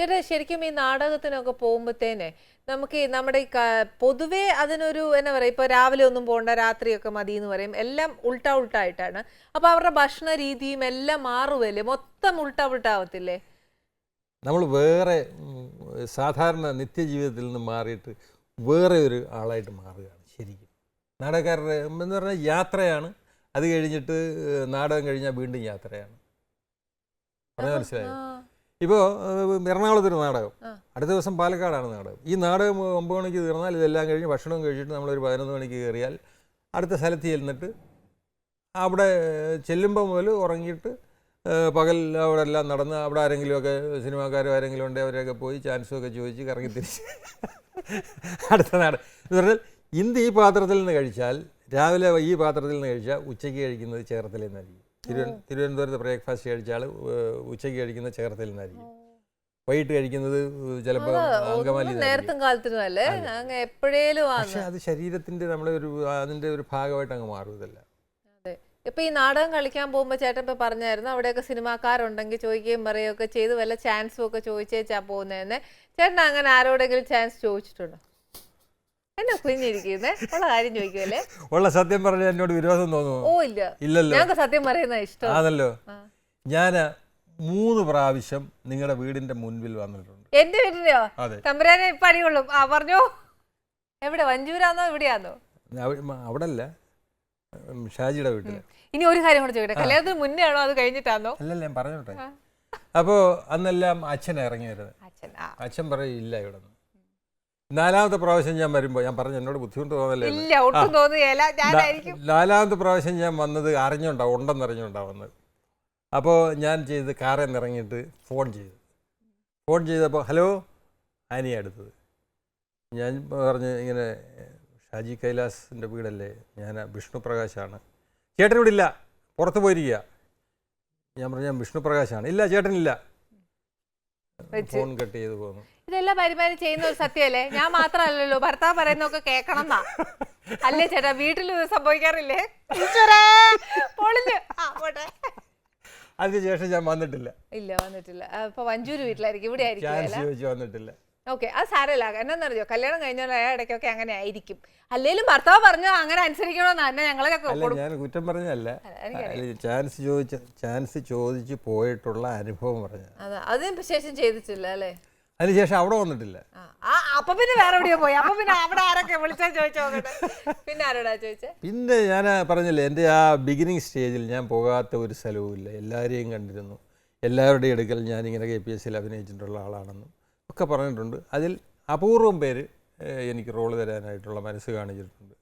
ചേട്ടാ ശരിക്കും ഈ നാടകത്തിനൊക്കെ പോകുമ്പോഴത്തേനെ നമുക്ക് ഈ നമ്മുടെ ഈ പൊതുവേ അതിനൊരു എന്നാ പറയുക ഇപ്പോൾ രാവിലെ ഒന്നും പോകണ്ട രാത്രിയൊക്കെ മതി എന്ന് പറയും. എല്ലാം ഉൾട്ട ഉൾട്ടായിട്ടാണ്. അപ്പോൾ അവരുടെ ഭക്ഷണ രീതിയും എല്ലാം മാറുമല്ലേ മൊത്തം ഉൾട്ട ഉൾട്ടാവത്തില്ലേ? നമ്മൾ വേറെ സാധാരണ നിത്യജീവിതത്തിൽ നിന്ന് മാറിയിട്ട് വേറെ ഒരു ആളായിട്ട് മാറുകയാണ് ശരിക്കും. നാടകക്കാരുടെ എന്ന് പറഞ്ഞാൽ യാത്രയാണ്. അത് കഴിഞ്ഞിട്ട് നാടകം കഴിഞ്ഞാൽ വീണ്ടും യാത്രയാണ്. പറഞ്ഞാൽ മനസ്സിലായോ? ഇപ്പോൾ എറണാകുളത്തൊരു നാടകം. അടുത്ത ദിവസം പാലക്കാടാണ് നാടകം. ഈ നാടകം ഒമ്പത് മണിക്ക് തീർന്നാൽ ഇതെല്ലാം കഴിഞ്ഞ് ഭക്ഷണം കഴിച്ചിട്ട് നമ്മളൊരു പതിനൊന്ന് മണിക്ക് കയറിയാൽ അടുത്ത സ്ഥലത്ത് ചെന്നിട്ട് അവിടെ ചെല്ലുമ്പോൾ മുതൽ ഉറങ്ങിയിട്ട് പകൽ അവിടെ എല്ലാം നടന്ന് അവിടെ ആരെങ്കിലുമൊക്കെ സിനിമാക്കാരും ആരെങ്കിലും ഉണ്ടെങ്കിൽ അവരെയൊക്കെ പോയി ചാൻസും ഒക്കെ ചോദിച്ച് കറങ്ങി തിരിച്ച് അടുത്ത നാട് എന്ന് പറഞ്ഞാൽ ഇന്ന് ഈ പാത്രത്തിൽ നിന്ന് കഴിച്ചാൽ രാവിലെ ഈ പാത്രത്തിൽ നിന്ന് കഴിച്ചാൽ ഉച്ചയ്ക്ക് കഴിക്കുന്നത് ചേർത്തലിൽ നിന്നായിരിക്കും. തിരുവന തിരുവനന്തപുരത്ത് ബ്രേക്ക്ഫാസ്റ്റ് കഴിച്ചാൽ ഉച്ചയ്ക്ക് കഴിക്കുന്ന ചേർത്തലിൽ നിന്നായിരിക്കും. വൈകിട്ട് കഴിക്കുന്നത് ചിലപ്പോൾ അങ്കമാലി നേരത്തും എപ്പോഴേലും പക്ഷെ അത് ശരീരത്തിന്റെ നമ്മളെ ഒരു അതിന്റെ ഒരു ഭാഗമായിട്ട് അങ്ങ് മാറും ഇതല്ല. ഇപ്പൊ ഈ നാടകം കളിക്കാൻ പോകുമ്പോ ചേട്ടൻ ഇപ്പൊ പറഞ്ഞായിരുന്നു അവിടെയൊക്കെ സിനിമാക്കാരുണ്ടെങ്കിൽ ചോദിക്കുകയും പറയുകയൊക്കെ ചെയ്ത് വല്ല ചാൻസും ഒക്കെ ചോദിച്ചേച്ചാ പോകുന്നതെന്ന്. ചേട്ടൻ അങ്ങനെ ആരോടെങ്കിലും ചാൻസ് ചോദിച്ചിട്ടുണ്ടോ? എന്നാ കുഞ്ഞിരിക്കുന്നേ ഉള്ള കാര്യം ചോദിക്കുമല്ലേ ഉള്ള സത്യം പറഞ്ഞാൽ എന്നോട് വിരോധം തോന്നുന്നു. ഓ ഇല്ല. ഇല്ലല്ലോ. ഞങ്ങൾക്ക് സത്യം പറയുന്ന ഇഷ്ടം. ആണല്ലോ. ഞാൻ ഞാൻ മൂന്ന് പ്രാവശ്യം നിങ്ങളുടെ വീടിന്റെ മുൻപിൽ വന്നിട്ടുണ്ട്. എന്റെ വീടിന്റെയോ? തമ്പുരാനെ ഇപ്പൊ അടികൊള്ളും. ആ പറഞ്ഞോ. എവിടെ? വഞ്ചൂരാന്നോ? എവിടെയാന്നോ അവിടെ അല്ല ഷാജിയുടെ വീട്ടിൽ ഇനി ഒരു കാര്യം കൂടെ ചോദിക്കട്ടെ. കല്യാണത്തിന് മുന്നേ ആണോ? അത് കഴിഞ്ഞിട്ടാന്നോ? അല്ലല്ല ഞാൻ പറഞ്ഞോട്ടെ. അപ്പോ അന്നെല്ലാം അച്ഛൻ ഇറങ്ങി വരുന്നത് അച്ഛൻ പറയില്ല ഇവിടെ നിന്ന് നാലാമത്തെ പ്രാവശ്യം ഞാൻ വരുമ്പോൾ ഞാൻ പറഞ്ഞു എന്നോട് ബുദ്ധിമുട്ട് തോന്നല്ലേ എന്ന്. ഇല്ല ഒട്ടും തോന്നുകയല്ല ഞാനായിരിക്കും. നാ- നാലാമത്തെ പ്രാവശ്യം ഞാൻ വന്നത് ഉണ്ടെന്ന് ഉണ്ടെന്നറിഞ്ഞുണ്ടാ വന്നത്. അപ്പോൾ ഞാൻ ചെയ്ത് കാറിൽ നിന്ന് ഇറങ്ങിയിട്ട് ഫോൺ ചെയ്തു. ഫോൺ ചെയ്തപ്പോൾ ഹലോ ആനിയ എടുത്തത്. ഞാൻ പറഞ്ഞ് ഇങ്ങനെ ഷാജി കൈലാസിന്റെ വീടല്ലേ? ഞാൻ വിഷ്ണു പ്രകാശാണ് ചേട്ടൻ ഇവിടെ ഇല്ല. പുറത്ത് പോയിരിക്കുക ഞാൻ പറഞ്ഞു ഞാൻ വിഷ്ണു പ്രകാശാണ് ഇല്ല ചേട്ടനില്ല. ഫോൺ കട്ട് ചെയ്ത് പോന്നു. ഇതെല്ലാം പരിപാടി ചെയ്യുന്ന ഒരു സത്യമല്ലേ? ഞാൻ മാത്രമല്ലല്ലോ ഭർത്താവ് പറയുന്നൊക്കെ കേൾക്കണം എന്നാ അല്ലേ ചേട്ടാ വീട്ടിൽ ഇത് സംഭവിക്കാറില്ലേ? പൊളിഞ്ഞു. ആ, പോട്ടെ. അതിനുശേഷം ഞാൻ വന്നിട്ടില്ല. ഇല്ല വന്നിട്ടില്ല. ഇപ്പൊ വഞ്ചൂര് വീട്ടിലായിരിക്കും. ഇവിടെ ആയിരിക്കും വന്നിട്ടില്ല. ഓക്കെ അത് സാരമില്ല. എന്നാന്നറിയോ കല്യാണം കഴിഞ്ഞാൽ ഇടയ്ക്കൊക്കെ അങ്ങനെ ആയിരിക്കും. അല്ലെങ്കിലും ഭർത്താവ് പറഞ്ഞു അങ്ങനെ അനുസരിക്കണമെന്ന് തന്നെ ഞങ്ങളൊക്കെ ഞാൻ കുറ്റം പറഞ്ഞല്ല ചാൻസ് ചോദിച്ച ചാൻസ് ചോദിച്ച് പോയിട്ടുള്ള അനുഭവം പറഞ്ഞു അതെ അതിന് ശേഷം ചെയ്തിട്ടില്ല അല്ലേ? അതിനുശേഷം അവിടെ വന്നിട്ടില്ല. അപ്പൊ പിന്നെ വേറെ എവിടെയോ പോയി. അപ്പൊ പിന്നെ അവിടെ ആരൊക്കെ വിളിച്ചാൽ ചോദിച്ചോ പിന്നെ ആരോടാ ചോദിച്ചേ? പിന്നെ ഞാൻ പറഞ്ഞില്ലേ എന്റെ ആ ബിഗിനിങ് സ്റ്റേജിൽ ഞാൻ പോകാത്ത ഒരു സ്ഥലവും ഇല്ല. എല്ലാവരെയും കണ്ടിരുന്നു. എല്ലാവരുടെയും എടുക്കൽ ഞാൻ ഇങ്ങനെ കെ പി എസ് സിയിൽ അഭിനയിച്ചിട്ടുള്ള ആളാണെന്നും ഒക്കെ പറഞ്ഞിട്ടുണ്ട്. അതിൽ അപൂർവം പേര് എനിക്ക് റോൾ തരാനായിട്ടുള്ള മനസ്സ് കാണിച്ചിട്ടുണ്ട്.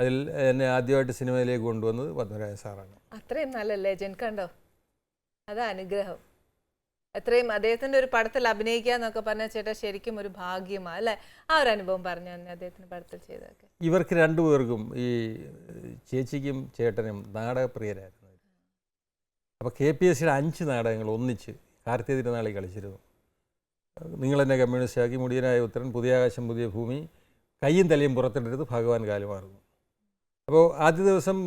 അതിൽ എന്നെ ആദ്യമായിട്ട് സിനിമയിലേക്ക് കൊണ്ടുവന്നത് പത്മരാജ സാറാണ്. അത്രയും നല്ല ലെജൻഡ് കണ്ടോ? അതാ അനുഗ്രഹം. അത്രയും അദ്ദേഹത്തിന്റെ ഒരു പടത്തിൽ അഭിനയിക്കുക എന്നൊക്കെ പറഞ്ഞാൽ ചേട്ടാ ശരിക്കും ഒരു ഭാഗ്യമാണ് അല്ലെ? ആ ഒരു അനുഭവം പറഞ്ഞു തന്നെ അദ്ദേഹത്തിന്റെ പടത്തിൽ ചെയ്തൊക്കെ ഇവർക്ക് രണ്ടുപേർക്കും ഈ ചേച്ചിക്കും ചേട്ടനും നാടകപ്രിയരായിരുന്നു. അപ്പോൾ കെ പി എസ് സിയുടെ അഞ്ച് നാടകങ്ങൾ ഒന്നിച്ച് കാർത്തിക തിരുനാളി കളിച്ചിരുന്നു. നിങ്ങൾ എന്നെ കമ്മ്യൂണിസ്റ്റ് ആക്കി മുടിയനായ ഉത്തരൻ പുതിയ ആകാശം പുതിയ ഭൂമി കയ്യും തലയും പുറത്തിടരുത് ഭഗവാൻ കാലുമാറുന്നു അപ്പോൾ ആദ്യ ദിവസം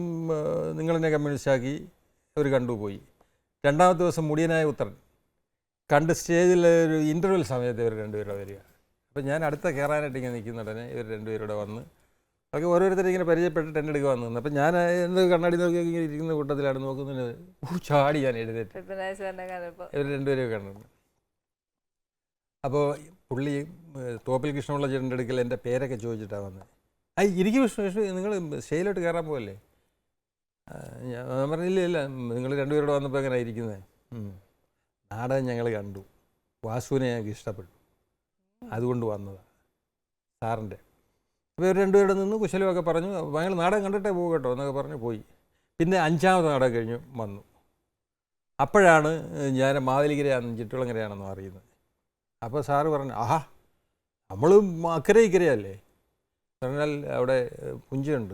നിങ്ങളെന്നെ കമ്മ്യൂണിസ്റ്റ് ആക്കി അവർ കണ്ടുപോയി. രണ്ടാമത്തെ ദിവസം മുടിയനായ ഉത്തരൻ കണ്ട് സ്റ്റേജിൽ ഒരു ഇന്റർവെൽ സമയത്ത് ഇവർ രണ്ടുപേരുടെ വരിക. അപ്പോൾ ഞാൻ അടുത്ത കയറാനായിട്ട് ഇങ്ങനെ നിൽക്കുന്ന ഉടനെ ഇവർ രണ്ടുപേരുടെ വന്ന് ഒക്കെ ഓരോരുത്തരും ഇങ്ങനെ പരിചയപ്പെട്ടിട്ട് എന്റെ എടുക്കുക വന്നു അപ്പം ഞാൻ എന്റെ കണ്ണാടി നോക്കി ഇങ്ങനെ ഇരിക്കുന്ന കൂട്ടത്തിലാണ് നോക്കുന്നത്. ചാടി ഞാൻ സാറിനെ ഇവർ രണ്ടുപേരെയൊക്കെ കണ്ടു. അപ്പോൾ പുള്ളി തോപ്പിൽ കൃഷ്ണമുള്ള ചേട്ടന്റെ അടുക്കൽ എന്റെ പേരൊക്കെ ചോദിച്ചിട്ടാണ് വന്നത് ഐ ഇരിക്കും വിഷ്ണു വിഷ്ണു നിങ്ങൾ സ്റ്റേയിലോട്ട് കയറാൻ പോകല്ലേ ഞാൻ പറഞ്ഞില്ല ഇല്ല നിങ്ങൾ രണ്ടുപേരോട് വന്നപ്പോൾ എങ്ങനെ ഇരിക്കുന്നത് നാടകം ഞങ്ങൾ കണ്ടു. വാസുവിനെ ഞങ്ങൾക്ക് ഇഷ്ടപ്പെട്ടു. അതുകൊണ്ട് വന്നതാണ് സാറിന്റെ. അപ്പോൾ ഇവർ രണ്ടുപേരുടെ നിന്ന് കുശലമൊക്കെ പറഞ്ഞു ഞങ്ങൾ നാടകം കണ്ടിട്ടേ പോകും കേട്ടോ എന്നൊക്കെ പറഞ്ഞ് പോയി. പിന്നെ അഞ്ചാമത്തെ നാടകം കഴിഞ്ഞ് വന്നു. അപ്പോഴാണ് ഞാൻ മാവേലിക്കരയാണെന്നും ചിറ്റുളങ്ങരയാണെന്നും അറിയുന്നത്. അപ്പോൾ സാറ് പറഞ്ഞു ആഹാ നമ്മൾ അക്കരെ ഇക്കരയല്ലേ? പറഞ്ഞാൽ അവിടെ പുഞ്ചയുണ്ട്.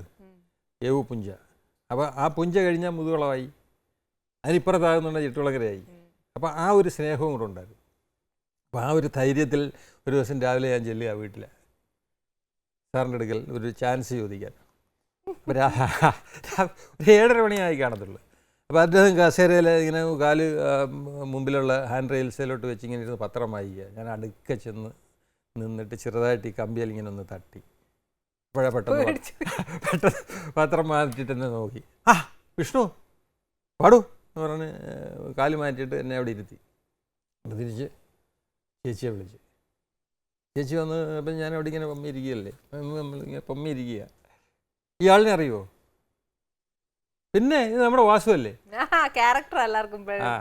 ഏവു പുഞ്ച. അപ്പോൾ ആ പുഞ്ച കഴിഞ്ഞാൽ മുതുകുളമായി അതിനിപ്പുറത്താകുന്നുണ്ടെങ്കിൽ ചിറ്റുളങ്ങരയായി. അപ്പോൾ ആ ഒരു സ്നേഹവും കൂടെ ഉണ്ടായിരുന്നു. അപ്പോൾ ആ ഒരു ധൈര്യത്തിൽ ഒരു ദിവസം രാവിലെ ഞാൻ ചെല്ലുക വീട്ടിൽ സാറിന്റെ അടുക്കൽ ഒരു ചാൻസ് ചോദിക്കാൻ. ഒരു ഏഴര മണിയായി കാണത്തുള്ളൂ. അപ്പോൾ അദ്ദേഹം കസേരയിൽ ഇങ്ങനെ കാൽ മുമ്പിലുള്ള ഹാൻഡ് റെയിൽസിലോട്ട് വെച്ച് ഇങ്ങനെ ഇരുന്ന് പത്രം വായിക്കുക. ഞാൻ അടുക്ക ചെന്ന് നിന്നിട്ട് ചെറുതായിട്ട് ഈ കമ്പിയിൽ ഇങ്ങനെ ഒന്ന് തട്ടി. അപ്പോഴാ പെട്ടെന്ന് പെട്ടെന്ന് പത്രം എന്നെ നോക്കി. ആ വിഷ്ണു പാടൂ. എന്ന് പറഞ്ഞ് കാൽ മാറ്റിയിട്ട് എന്നെ അവിടെ ഇരുത്തി. അവിടെ തിരിച്ച് ചേച്ചിയെ വിളിച്ചു. ചേച്ചി വന്ന് അപ്പം ഞാൻ അവിടെ ഇങ്ങനെ പമ്മി ഇരിക്കുകയല്ലേ? നമ്മളിങ്ങനെ പമ്മി ഇരിക്കുക. ഇയാളിനെ അറിയുമോ പിന്നെ ഇത് നമ്മുടെ വാസുവല്ലേ ക്യാരക്ടർ എല്ലാവർക്കും ആ.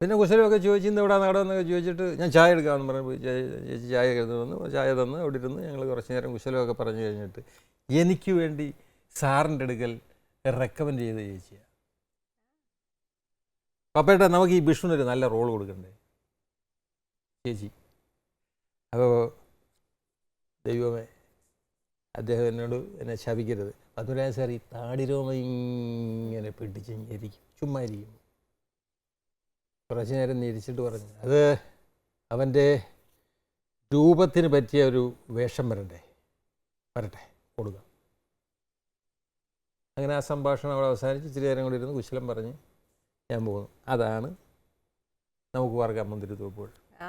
പിന്നെ കുശലമൊക്കെ ചോദിച്ചു ഇന്ന് ഇവിടെ നടന്നൊക്കെ ചോദിച്ചിട്ട് ഞാൻ ചായ എടുക്കാമെന്ന് പറഞ്ഞു ചേച്ചി ചായ എടുത്ത് വന്നു ചായ തന്ന് അവിടെ ഇരുന്ന് ഞങ്ങൾ കുറച്ച് നേരം കുശലമൊക്കെ പറഞ്ഞു കഴിഞ്ഞിട്ട് എനിക്ക് വേണ്ടി സാറിന്റെ അടുക്കൽ റെക്കമെൻഡ് ചെയ്ത ചേച്ചിയാണ്. പപ്പേട്ട നമുക്ക് ഈ വിഷ്ണുവിനൊരു നല്ല റോൾ കൊടുക്കണ്ടേ? ചേച്ചി. അപ്പോൾ ദൈവമേ അദ്ദേഹം എന്നോട് എന്നെ ശപിക്കരുത്. പത്മരാജ സാർ ഈ താടിരോമ ഇങ്ങനെ പിടിച്ച് ഞെരിക്കും. ചുമ്മാ ഇരിക്കും. കുറച്ച് നേരം ഞെരിച്ചിട്ട് പറഞ്ഞു അത് അവന്റെ രൂപത്തിന് പറ്റിയ ഒരു വേഷം വരണ്ടേ? വരട്ടെ കൊടുക്കാം. അങ്ങനെ ആ സംഭാഷണം അവിടെ അവസാനിച്ച് ഇച്ചിരി നേരം കൂടി ഇരുന്ന് കുശലം പറഞ്ഞ് ഞാൻ പോകുന്നു. അതാണ് നമുക്ക് വർഗ മുന്തിരി തോപ്പോൾ ആ.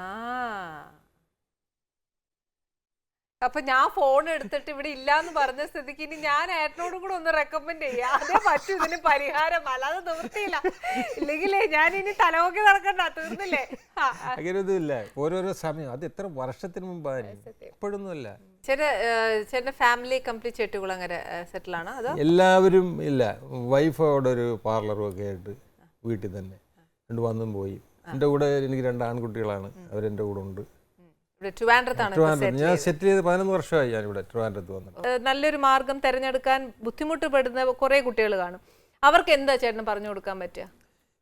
അപ്പൊ ഞാൻ ഫോൺ എടുത്തിട്ട് ഇവിടെ ഇല്ല എന്ന് പറഞ്ഞ സ്ഥിതിക്ക് ഇനി ഞാൻ ഏട്ടനോടും കൂടെ ഒന്ന് റെക്കമെൻഡ് ചെയ്യാം. അതേ പറ്റൂ ഇതിന് പരിഹാരം. അല്ലാതെ നിവൃത്തിയില്ല. ഇല്ലെങ്കിലേ ഞാൻ ഇനി തലമൊക്കെ നടക്കണ്ട തീർന്നില്ലേ? അങ്ങനെ ഇല്ല ഓരോരോ സമയം. അത് എത്ര വർഷത്തിന് മുമ്പ് ഇപ്പോഴൊന്നുമില്ല. ഇപ്പോഴൊന്നുമല്ല ചേട്ടൻ ചേട്ടന്റെ ഫാമിലി കംപ്ലീറ്റ് ചെട്ടുകുളങ്ങര സെറ്റിൽ ആണ് അതോ? എല്ലാവരും ഇല്ല. വൈഫ് അവിടെ ഒരു പാർലറും ഒക്കെ ആയിട്ട്. വീട്ടിൽ തന്നെ. രണ്ട് വന്നും പോയി. എന്റെ കൂടെ എനിക്ക് രണ്ട് ആൺകുട്ടികളാണ്. അവരെന്റെ കൂടെ ഉണ്ട്. ഞാൻ സെറ്റിൽ ചെയ്ത് പതിനൊന്ന് വർഷമായി ഞാനിവിടെ ട്രിവാൻഡ്രത്ത് ഏഹ് നല്ലൊരു മാർഗം തിരഞ്ഞെടുക്കാൻ ബുദ്ധിമുട്ടുപെടുന്ന കുറേ കുട്ടികൾ കാണും. അവർക്ക് എന്താ ചേട്ടൻ പറഞ്ഞു കൊടുക്കാൻ പറ്റുക?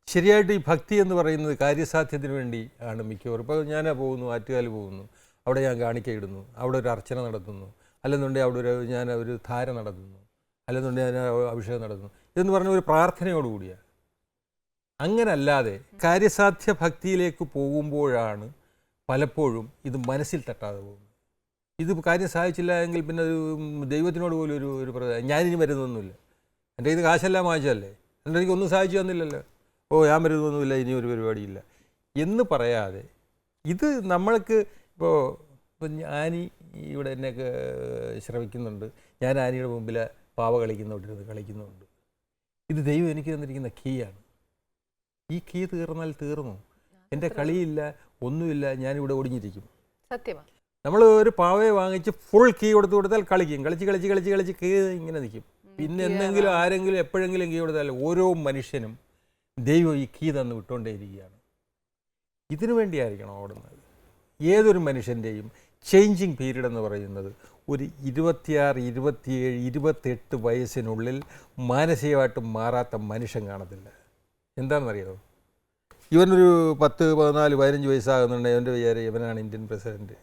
ശരിയായിട്ട് ഈ ഭക്തി എന്ന് പറയുന്നത് കാര്യസാധ്യത്തിന് വേണ്ടി ആണ് മിക്കവാറും. ഇപ്പോൾ ഞാൻ പോകുന്നു ആറ്റുകാൽ പോകുന്നു. അവിടെ ഞാൻ കാണിക്കയിടുന്നു. അവിടെ ഒരു അർച്ചന നടത്തുന്നു. അല്ലെന്നുണ്ടെങ്കിൽ അവിടെ ഒരു ഞാൻ ഒരു ധാര നടത്തുന്നു. അല്ലെന്നുണ്ടെങ്കിൽ ഞാൻ അഭിഷേകം നടത്തുന്നു. ഇതെന്ന് പറഞ്ഞ ഒരു പ്രാർത്ഥനയോടുകൂടിയാണ്. അങ്ങനല്ലാതെ കാര്യസാധ്യ ഭക്തിയിലേക്ക് പോകുമ്പോഴാണ് പലപ്പോഴും ഇത് മനസ്സിൽ തട്ടാതെ പോകുന്നത്. ഇത് കാര്യം സാധിച്ചില്ല എങ്കിൽ പിന്നെ ദൈവത്തിനോട് പോലും ഒരു ഒരു ഞാനിനി വരുന്നൊന്നുമില്ല എന്റെ ഇത് കാശെല്ലാം വാങ്ങിച്ചതല്ലേ? എന്റെ എനിക്ക് ഒന്നും സാധിച്ചു തന്നില്ലല്ലോ. ഓ ഞാൻ വരുന്നൊന്നുമില്ല ഇനി ഒരു പരിപാടിയില്ല. എന്ന് പറയാതെ ഇത് നമ്മൾക്ക് ഇപ്പോൾ ഇപ്പം ആനി ഇവിടെ എന്നെയൊക്കെ ശ്രമിക്കുന്നുണ്ട്. ഞാൻ ആനിയുടെ മുമ്പിൽ പാവ കളിക്കുന്നുണ്ട് കളിക്കുന്നുണ്ട്. ഇത് ദൈവം എനിക്ക് തന്നിരിക്കുന്ന കീയാണ്. ഈ കീ തീർന്നാൽ തീർന്നു. എന്റെ കളിയില്ല ഒന്നുമില്ല ഞാനിവിടെ ഒടിഞ്ഞിരിക്കും. സത്യമാണ് നമ്മൾ ഒരു പാവയെ വാങ്ങിച്ച് ഫുൾ കീ കൊടുത്തു കൊടുത്താൽ കളിക്കും. കളിച്ച് കളിച്ച് കളിച്ച് കളിച്ച് കീ ഇങ്ങനെ നിൽക്കും. പിന്നെ എന്തെങ്കിലും ആരെങ്കിലും എപ്പോഴെങ്കിലും കീ കൊടുത്താൽ ഓരോ മനുഷ്യനും ദൈവം ഈ കീ തന്ന് വിട്ടുകൊണ്ടേയിരിക്കുകയാണ് ഇതിനു വേണ്ടിയായിരിക്കണം ഓടുന്നത്. ഏതൊരു മനുഷ്യന്റെയും ചേഞ്ചിങ് പീരീഡ് എന്ന് പറയുന്നത് ഒരു ഇരുപത്തിയാറ് ഇരുപത്തിയേഴ് ഇരുപത്തെട്ട് വയസ്സിനുള്ളിൽ മാനസികമായിട്ട് മാറാത്ത മനുഷ്യൻ കാണത്തില്ല. എന്താണെന്നറിയാമോ ഇവനൊരു പത്ത് പതിനാല് പതിനഞ്ച് വയസ്സാകുന്നുണ്ടെങ്കിൽ എന്റെ വിചാരം ഇവനാണ് ഇന്ത്യൻ പ്രസിഡന്റ്.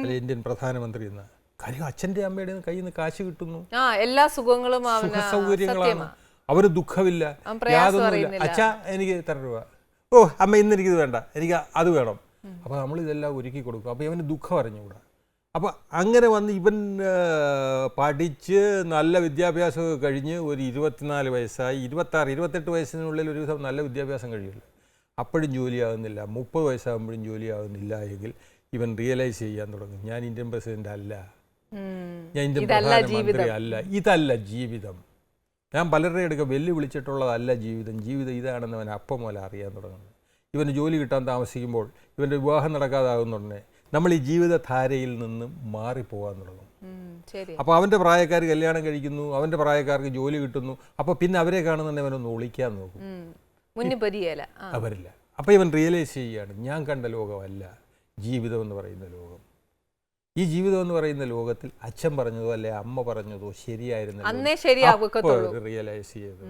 അല്ലെ ഇന്ത്യൻ പ്രധാനമന്ത്രി എന്ന. കാര്യം അച്ഛന്റെ അമ്മയുടെ കയ്യിൽ നിന്ന് കാശ് കിട്ടുന്നു. ആ എല്ലാ സുഖങ്ങളും സുഖ സൗകര്യങ്ങളാണ്. അവർ ദുഃഖമില്ല. യാതൊന്നുമില്ല. അച്ഛ അച്ഛാ എനിക്ക് ഇത്ര രൂപ? ഓ അമ്മ ഇന്ന് എനിക്കിത് വേണ്ട. എനിക്ക് അത് വേണം. അപ്പോൾ നമ്മൾ ഇതെല്ലാം ഒരുക്കി കൊടുക്കും. അപ്പോൾ ഇവന് ദുഃഖം അറിഞ്ഞുകൂടാ. അപ്പോൾ അങ്ങനെ വന്ന് ഇവൻ പഠിച്ച് നല്ല വിദ്യാഭ്യാസം കഴിഞ്ഞ് ഒരു ഇരുപത്തിനാല് വയസ്സായി. ഇരുപത്താറ് ഇരുപത്തെട്ട് വയസ്സിനുള്ളിൽ ഒരു ദിവസം നല്ല വിദ്യാഭ്യാസം കഴിയുള്ളു. അപ്പോഴും ജോലിയാകുന്നില്ല. മുപ്പത് വയസ്സാകുമ്പോഴും ജോലിയാകുന്നില്ല എങ്കിൽ ഇവൻ റിയലൈസ് ചെയ്യാൻ തുടങ്ങും. ഞാൻ ഇന്ത്യൻ പ്രസിഡന്റ് അല്ല. ഞാൻ ഇന്ത്യൻ പ്രധാനമന്ത്രി അല്ല. ഇതല്ല ജീവിതം. ഞാൻ പലരുടെ അടുക്ക വെല്ലുവിളിച്ചിട്ടുള്ളതല്ല ജീവിതം. ജീവിതം ഇതാണെന്ന് അവൻ അപ്പം പോലെ അറിയാൻ തുടങ്ങുന്നത് ഇവന് ജോലി കിട്ടാൻ താമസിക്കുമ്പോൾ ഇവന്റെ വിവാഹം നടക്കാതാകുന്നുടനെ നമ്മൾ ഈ ജീവിതധാരയിൽ നിന്നും മാറിപ്പോകാൻ തുടങ്ങും. അപ്പോൾ അവന്റെ പ്രായക്കാർ കല്യാണം കഴിക്കുന്നു അവന്റെ പ്രായക്കാർക്ക് ജോലി കിട്ടുന്നു അപ്പോൾ പിന്നെ അവരെ കാണുന്നുണ്ടെങ്കിൽ അവനൊന്ന് ഒളിക്കാൻ നോക്കും. അവരില്ല. അപ്പോൾ ഇവൻ റിയലൈസ് ചെയ്യുകയാണ് ഞാൻ കണ്ട ലോകമല്ല ജീവിതം എന്ന് പറയുന്ന ലോകം. ഈ ജീവിതം എന്ന് പറയുന്ന ലോകത്തിൽ അച്ഛൻ പറഞ്ഞതോ അല്ലെ അമ്മ പറഞ്ഞതോ ശരിയായിരുന്നു റിയലൈസ് ചെയ്തത്